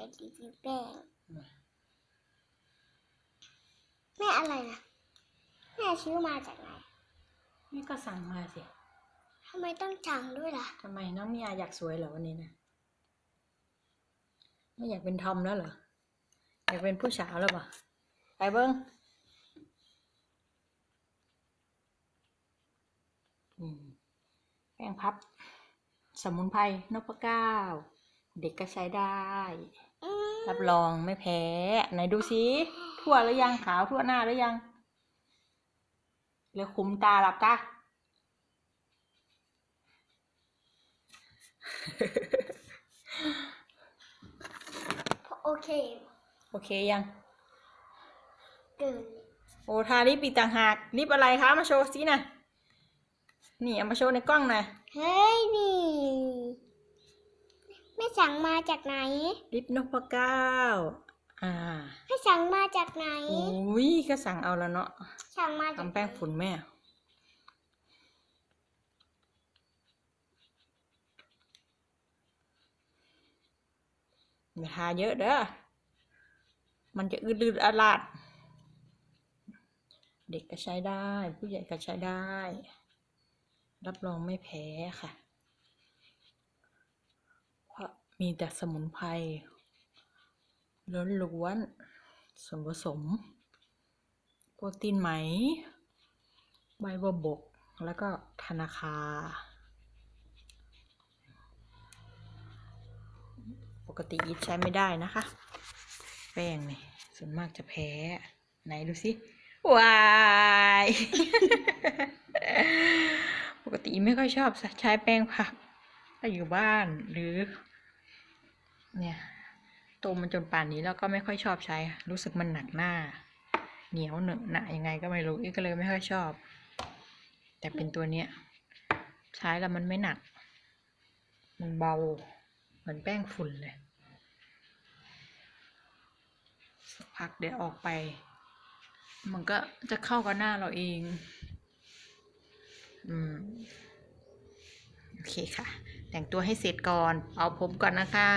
เป็นรีวิวแป้งแม่อะไรนะแม่ซื้อมาจากไหนนี่ก็สั่งมาสิทำไมต้องจังด้วยล่ะทำไมน้องเมียอยากสวยเหรอวันนี้นะไม่อยากเป็นทอมแล้วเหรออยากเป็นผู้สาวแล้วปะไปเบิ้งอืมแป้งพับ สมุนไพรนพเก้า เด็กก็ใช้ได้อืม รับรองไม่แพ้ ไหนดูสิทั่วหรือยังขาวทั่วหน้าหรือยังเหลือคุมตาหลับตาโอเค โอเคยังเกินโอ้ทาลิปอีกต่างหากลิปอะไรคะ มาโชว์สินะ นี่เอามาโชว์ในกล้องหน่อยเฮ้ยนี่แม่ สั่งมาจากไหน ลิปนพเก้าอ่าแม่สั่งมาจากไหนโอ้ยก็สั่งเอาแล้วเนาะสั่งมาจากทำแป้งฝุ่นแม่ อย่าทาเยอะเด้อ มันจะอืดลืดอาลาด เด็กก็ใช้ได้ ผู้ใหญ่ก็ใช้ได้ รับรองไม่แพ้ค่ะเพราะ มีแต่สมุนไพรล้วนๆส่วนผสม โปรตีนไหม ใบบัวบก แล้วก็ธนาคา ปกติอีทใช้ไม่ได้นะคะ แป้งนี่ส่วนมากจะแพ้ ไหนดูสิวายปกติไม่ค่อยชอบใช้แป้งผักถ้าอยู่บ้านหรือ เนี่ยโตมันจนป่านนี้แล้วก็ไม่ค่อยชอบใช้ รู้สึกมันหนักหน้า เหนียวเหนอะหนะยังไงก็ไม่รู้อีกก็เลยไม่ค่อยชอบ แต่เป็นตัวเนี้ยใช้แล้วมันไม่หนัก มันเบา เหมือนแป้งฝุ่นเลยสักพักเดี๋ยวออกไป มันก็จะเข้ากับหน้าเราเอง อืม โอเคค่ะ แต่งตัวให้เสร็จก่อน เอาผมก่อนนะคะ